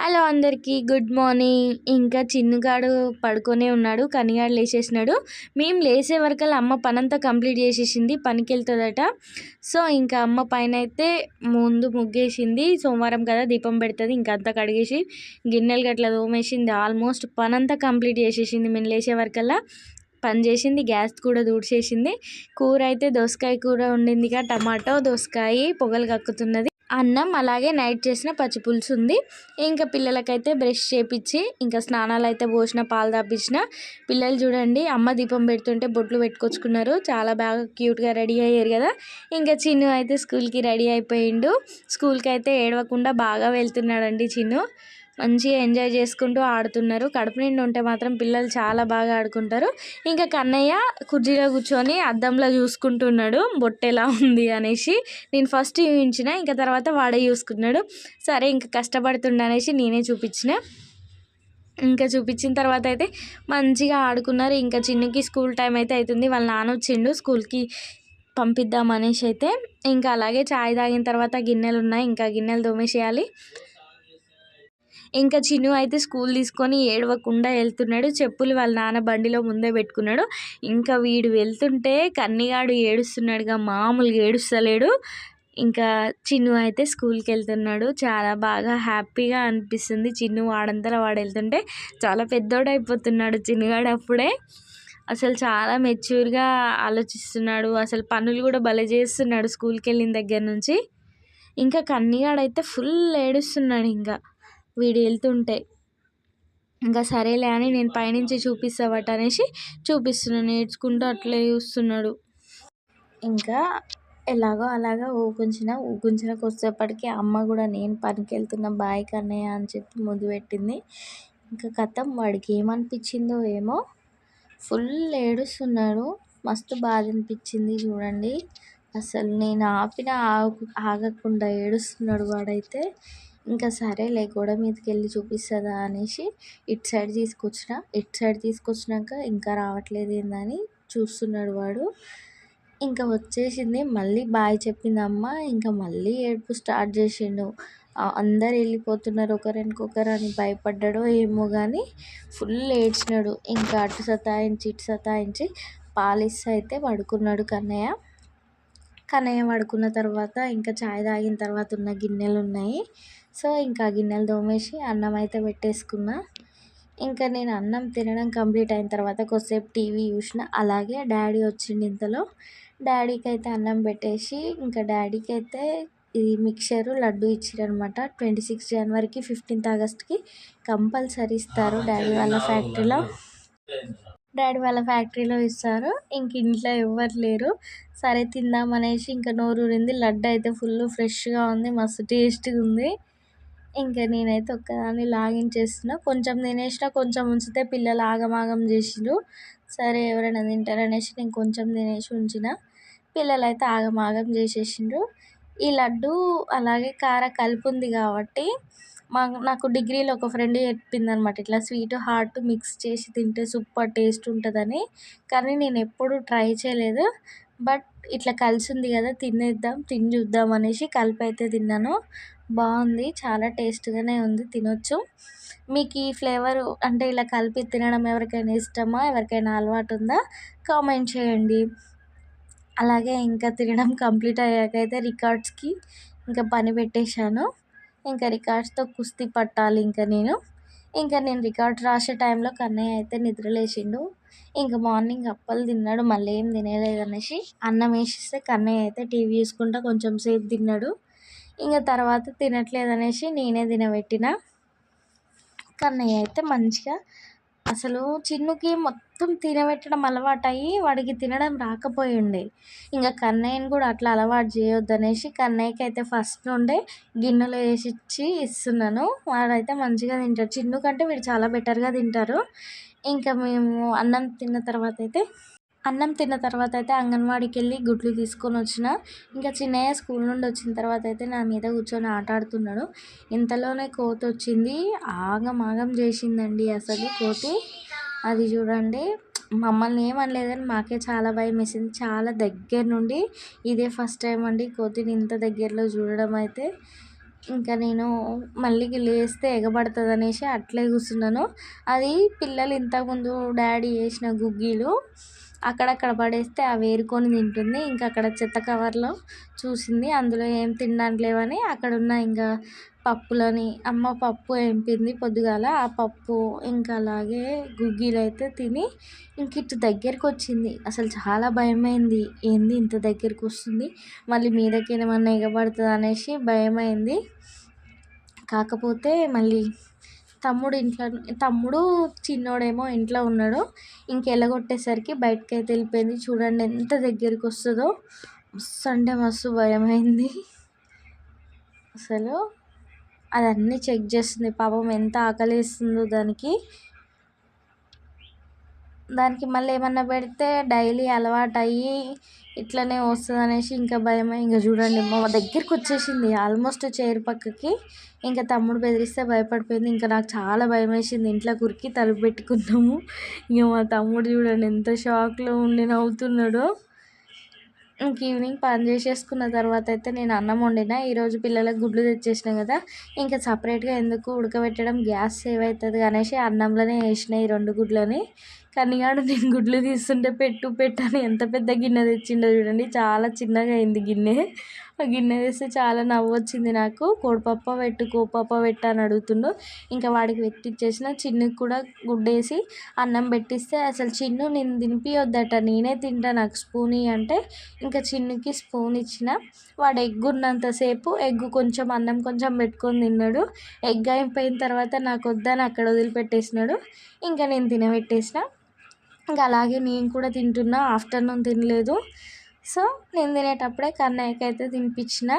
Hello అందరికీ good morning. ఇంకా చిన్నుగాడు పడుకొనే ఉన్నాడు కనిగాడు లేచేసినాడు. మేము లేసే వరకల్లా అమ్మ పనంతా కంప్లీట్ చేసేసింది పనికి వెళ్తుందట సో ఇంకా అమ్మ పైన అయితే ముందు ముగ్గేసింది సోమవారం కదా దీపం పెడుతుంది ఇంకా అంతా కడిగేసి గిన్నెలు గట్ల తోమేసింది ఆల్మోస్ట్ పనంతా కంప్లీట్ చేసేసింది మేము లేచే వరకల్లా. పని చేసింది గ్యాస్ కూడా దూడ్చేసింది. కూర అయితే దోసకాయ కూర ఉండిందిగా టమాటో దోసకాయ పొగలు కక్కుతున్నది. అన్నం అలాగే నైట్ చేసిన పచ్చిపులుసు ఉంది ఇంకా పిల్లలకైతే బ్రష్ చేపించి ఇంకా స్నానాలు అయితే పోసిన పాలు తాపించిన పిల్లలు చూడండి అమ్మ దీపం పెడుతుంటే బొట్లు పెట్టుకొచ్చుకున్నారు. చాలా బాగా క్యూట్గా రెడీ అయ్యారు కదా. ఇంకా చిన్ను అయితే స్కూల్కి రెడీ అయిపోయిండు. స్కూల్కి అయితే ఏడవకుండా బాగా వెళ్తున్నాడండి చిన్ను. మంచిగా ఎంజాయ్ చేసుకుంటూ ఆడుతున్నారు. కడుపు నిండి ఉంటే మాత్రం పిల్లలు చాలా బాగా ఆడుకుంటారు. ఇంకా కన్నయ్య కుర్చీలో కూర్చొని అద్దంలో చూసుకుంటున్నాడు. బొట్టెలా ఉంది అనేసి నేను ఫస్ట్ చూపించిన ఇంకా తర్వాత వాడే చూసుకున్నాడు. సరే ఇంకా కష్టపడుతుండ అనేసి నేనే చూపించిన. ఇంకా చూపించిన తర్వాత అయితే మంచిగా ఆడుకున్నారు. ఇంకా చిన్నకి స్కూల్ టైం అయితే అవుతుంది వాళ్ళ నాన్న వచ్చిండు స్కూల్కి పంపిద్దాం అనేసి అయితే. ఇంకా అలాగే చాయ్ తాగిన తర్వాత గిన్నెలు ఉన్నాయి. ఇంకా గిన్నెలు తోమేసేయాలి. ఇంకా చిన్ను అయితే స్కూల్ తీసుకొని ఏడవకుండా వెళ్తున్నాడు. చెప్పులు వాళ్ళ నాన్న బండిలో ముందే పెట్టుకున్నాడు. ఇంకా వీడు వెళ్తుంటే కన్నిగాడు ఏడుస్తున్నాడుగా మామూలుగా ఏడుస్తలేడు. ఇంకా చిన్ను అయితే స్కూల్కి వెళ్తున్నాడు. చాలా బాగా హ్యాపీగా అనిపిస్తుంది చిన్ను వాడంతా వాడు వెళ్తుంటే. చాలా పెద్దోడు అయిపోతున్నాడు చిన్నుగాడు అప్పుడే. అసలు చాలా మెచ్యూర్గా ఆలోచిస్తున్నాడు. అసలు పనులు కూడా భలే చేస్తున్నాడు స్కూల్కి వెళ్ళిన దగ్గర నుంచి. ఇంకా కన్నిగాడైతే ఫుల్ ఏడుస్తున్నాడు ఇంకా. వీడు వెళ్తుంటే ఇంకా సరేలే అని నేను పైనుంచి చూపిస్తావట అనేసి చూపిస్తున్నాను నేర్చుకుంటూ అట్లే చూస్తున్నాడు. ఇంకా ఎలాగో అలాగా ఊగుంచిన ఊగుంచిన కొద్దిసేపటికి అమ్మ కూడా నేను పనికి వెళ్తున్న బాయ్ కన్నయ్య అని చెప్పి ముద్దు పెట్టింది. ఇంకా కథం వాడికి ఏమనిపించిందో ఏమో ఫుల్ ఏడుస్తున్నాడు. మస్తు బాధ అనిపించింది చూడండి. అసలు నేను ఆపిన ఆగకుండా ఏడుస్తున్నాడు వాడైతే. ఇంకా సరేలే గోడ మీదకి వెళ్ళి చూపిస్తుందా అనేసి ఇటు సైడ్ తీసుకొచ్చిన. ఇటు సైడ్ తీసుకొచ్చినాక ఇంకా రావట్లేదు ఏందని చూస్తున్నాడు వాడు. ఇంకా వచ్చేసింది. మళ్ళీ బాయ్ చెప్పింది అమ్మ ఇంకా మళ్ళీ ఏడుపు స్టార్ట్ చేసిండు. అందరు వెళ్ళిపోతున్నారు. ఒకరికొకరు అని భయపడ్డాడో ఏమో కానీ ఫుల్ ఏడ్చినాడు. ఇంకా అటు సతాయించి ఇటు సతాయించి పాలిస్ అయితే పడుకున్నాడు కన్నయ్య. కన్నయ్య పడుకున్న తర్వాత ఇంకా చాయ్ తాగిన తర్వాత ఉన్న గిన్నెలు ఉన్నాయి సో ఇంకా గిన్నెలు తోమేసి అన్నం అయితే పెట్టేసుకున్నా. ఇంకా నేను అన్నం తినడం కంప్లీట్ అయిన తర్వాత కొద్దిసేపు టీవీ చూసిన. అలాగే డాడీ వచ్చిండు ఇంతలో. డాడీకి అయితే అన్నం పెట్టేసి ఇంకా డాడీకి అయితే ఇది మిక్చరు లడ్డు ఇచ్చారనమాట ట్వంటీ సిక్స్ జనవరికి ఫిఫ్టీన్త్ ఆగస్ట్కి కంపల్సరీ ఇస్తారు డాడీ వాళ్ళ ఫ్యాక్టరీలో. డాడీ వాళ్ళ ఫ్యాక్టరీలో ఇస్తారు. ఇంక ఇంట్లో ఎవ్వరు లేరు. సరే తిందామనేసి ఇంకా నోరూరింది. లడ్డు అయితే ఫుల్ ఫ్రెష్గా ఉంది. మస్తు టేస్ట్గా ఉంది. ఇంకా నేనైతే ఒక్కదాన్ని లాగిన్ లాగించేస్తున్నా కొంచెం తినేసిన కొంచెం ఉంచితే పిల్లలు ఆగమాగం చేసిండ్రు సరే ఎవరైనా తింటారనేసి నేను కొంచెం తినేసి ఉంచిన. పిల్లలు అయితే ఆగమాగం చేసేసిండ్రు. ఈ లడ్డు అలాగే కార కలిపి ఉంది కాబట్టి మా నాకు డిగ్రీలో ఒక ఫ్రెండ్ చెప్పింది అనమాట ఇట్లా స్వీట్ హాట్ మిక్స్ చేసి తింటే సూపర్ టేస్ట్ ఉంటుందని. కానీ నేను ఎప్పుడు ట్రై చేయలేదు. బట్ ఇట్లా కలిసి ఉంది కదా తినేద్దాం తిని చూద్దాం అనేసి కలిపి అయితే తిన్నాను. బాగుంది. చాలా టేస్ట్గానే ఉంది. తినొచ్చు. మీకు ఈ ఫ్లేవర్ అంటే ఇలా కలిపి తినడం ఎవరికైనా ఇష్టమా? ఎవరికైనా అలవాటు ఉందా కామెంట్ చేయండి. అలాగే ఇంకా తినడం కంప్లీట్ అయ్యాక అయితే రికార్డ్స్కి ఇంకా పని పెట్టేశాను. ఇంకా రికార్డ్స్తో కుస్తీ పట్టాలి ఇంకా నేను. ఇంకా నేను రికార్డ్ రాసే టైంలో కన్నయ్య అయితే నిద్రలేచిండు ఇంకా మార్నింగ్ అప్పలు తిన్నాడు. మళ్ళీ ఏం తినలేదు అనేసి అన్నం వేసిస్తే కన్నయ్య అయితే టీవీ చూసుకుంటా కొంచెం సేపు తిన్నాడు. ఇంకా తర్వాత తినట్లేదు అనేసి నేనే తినబెట్టిన. కన్నయ్య అయితే మంచిగా అసలు చిన్నుకి మొత్తం తినబెట్టడం అలవాటు అయ్యి వాడికి తినడం రాకపోయి ఉండే ఇంకా కన్నయ్యని కూడా అట్లా అలవాటు చేయొద్దు అనేసి కన్నయ్యకి అయితే ఫస్ట్ నుండే గిన్నెలో వేసి ఇచ్చి ఇస్తున్నాను. వాడైతే మంచిగా తింటాడు. చిన్ను కంటే వీడు చాలా బెటర్గా తింటారు. ఇంకా మేము అన్నం తిన్న తర్వాత అయితే అన్నం తిన్న తర్వాత అయితే అంగన్వాడికి వెళ్ళి గుడ్లు తీసుకొని వచ్చిన. ఇంకా చిన్నయ్య స్కూల్ నుండి వచ్చిన తర్వాత అయితే నా మీద కూర్చొని ఆట ఆడుతున్నాడు ఇంతలోనే కోతి వచ్చింది. ఆగమాగం చేసిందండి అసలు కోతి. అది చూడండి మమ్మల్ని ఏమనలేదని మాకే చాలా భయం వేసింది. చాలా దగ్గర నుండి ఇదే ఫస్ట్ టైం అండి కోతిని ఇంత దగ్గరలో చూడడం అయితే. ఇంకా నేను మళ్ళీ లేస్తే ఎగబడుతుంది అనేసి అట్లే కూర్చున్నాను. అది పిల్లలు ఇంతకుముందు డాడీ వేసిన గుగ్గీలు. అక్కడక్కడ పడేస్తే అవి ఏరుకొని తింటుంది. ఇంకా అక్కడ చెత్త కవర్లో చూసింది. అందులో ఏం తినడానికి లేవని అక్కడ ఉన్న ఇంకా పప్పులని అమ్మ పప్పు వేపింది పొద్దుగాల. ఆ పప్పు ఇంకా అలాగే గుగ్గీలు అయితే తిని ఇంక ఇటు దగ్గరికి వచ్చింది అసలు చాలా భయమైంది. ఏంది ఇంత దగ్గరికి వస్తుంది మళ్ళీ మీదకి ఏమన్నా ఎగబడుతుంది అనేసి భయమైంది. కాకపోతే మళ్ళీ తమ్ముడు ఇంట్లో తమ్ముడు చిన్నోడేమో ఇంట్లో ఉన్నాడు. ఇంక ఎలగొట్టేసరికి బయటకి అయితే వెళ్ళిపోయింది. చూడండి ఎంత దగ్గరికి వస్తుందో. మస్తు అంటే మస్తు భయమైంది. అసలు అదన్నీ చెక్ చేస్తుంది. పాపం ఎంత ఆకలిస్తుందో దానికి. దానికి మళ్ళీ ఏమన్నా పెడితే డైలీ అలవాటు అయ్యి ఇట్లనే వస్తుంది అనేసి ఇంకా భయమై. ఇంకా చూడండి మా దగ్గరికి వచ్చేసింది ఆల్మోస్ట్ చైర్ పక్కకి. ఇంకా తమ్ముడు బెదిరిస్తే భయపడిపోయింది. ఇంకా నాకు చాలా భయం వేసింది ఇంట్లో కురికి తలుపు పెట్టుకున్నాము. ఇంకా మా తమ్ముడు చూడండి ఎంత షాక్లో ఉండి నవ్వుతున్నాడో. ఇంక ఈవినింగ్ పని చేసేసుకున్న తర్వాత అయితే నేను అన్నం వండిన. ఈరోజు పిల్లలకు గుడ్లు తెచ్చేసిన కదా. ఇంకా సపరేట్గా ఎందుకు ఉడకబెట్టడం? గ్యాస్ సేవ్ అవుతుంది అనేసి అన్నంలోనే వేసిన ఈ రెండు గుడ్లని. కానీ కన్నిగాడు నేను గుడ్లు తీస్తుంటే పెట్టు పెట్టు అని ఎంత పెద్ద గిన్నె తెచ్చిండో చూడండి. చాలా చిన్నగా అయింది గిన్నె. గిన్నె తెస్తే చాలా నవ్వు వచ్చింది నాకు కోడిపప్ప పెట్టు కోపప్ప పెట్టు అని అడుగుతుండు. ఇంకా వాడికి పెట్టిచ్చేసిన చిన్నుకి కూడా గుడ్డేసి అన్నం పెట్టిస్తే అసలు చిన్ను నేను తినిపియొద్దట నేనే తింటా నాకు స్పూన్ అంటే. ఇంకా చిన్నుకి స్పూన్ ఇచ్చిన. వాడు ఎగ్ ఉన్నంతసేపు ఎగ్ కొంచెం అన్నం కొంచెం పెట్టుకొని తిన్నాడు. ఎగ్ అయిపోయిన తర్వాత నాకు వద్దని అక్కడ వదిలిపెట్టేసినాడు. ఇంకా నేను తినబెట్టేసిన. ఇంకా అలాగే నేను కూడా తింటున్నా. ఆఫ్టర్నూన్ తినలేదు. సో నేను తినేటప్పుడే కన్నయ్యకి అయితే తినిపించిన.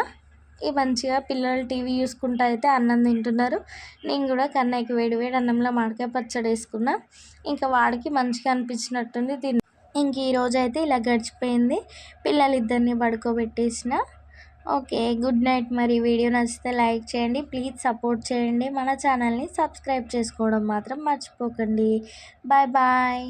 ఈ మంచిగా పిల్లలు టీవీ చూసుకుంటూ అయితే అన్నం తింటున్నారు. నేను కూడా కన్నయ్యకి వేడి వేడి అన్నంలో మామిడికాయ పచ్చడి వేసుకున్నా. ఇంకా వాడికి మంచిగా అనిపించినట్టుంది తిన్న ఇంక ఈరోజు అయితే ఇలా గడిచిపోయింది. పిల్లలు ఇద్దరిని పడుకోబెట్టేసిన. Okay good night. మరి వీడియో నచ్చితే లైక్ చేయండి ప్లీజ్ సపోర్ట్ చేయండి. మన ఛానల్ని సబ్స్క్రైబ్ చేసుకోవడం మాత్రం మర్చిపోకండి. Bye bye.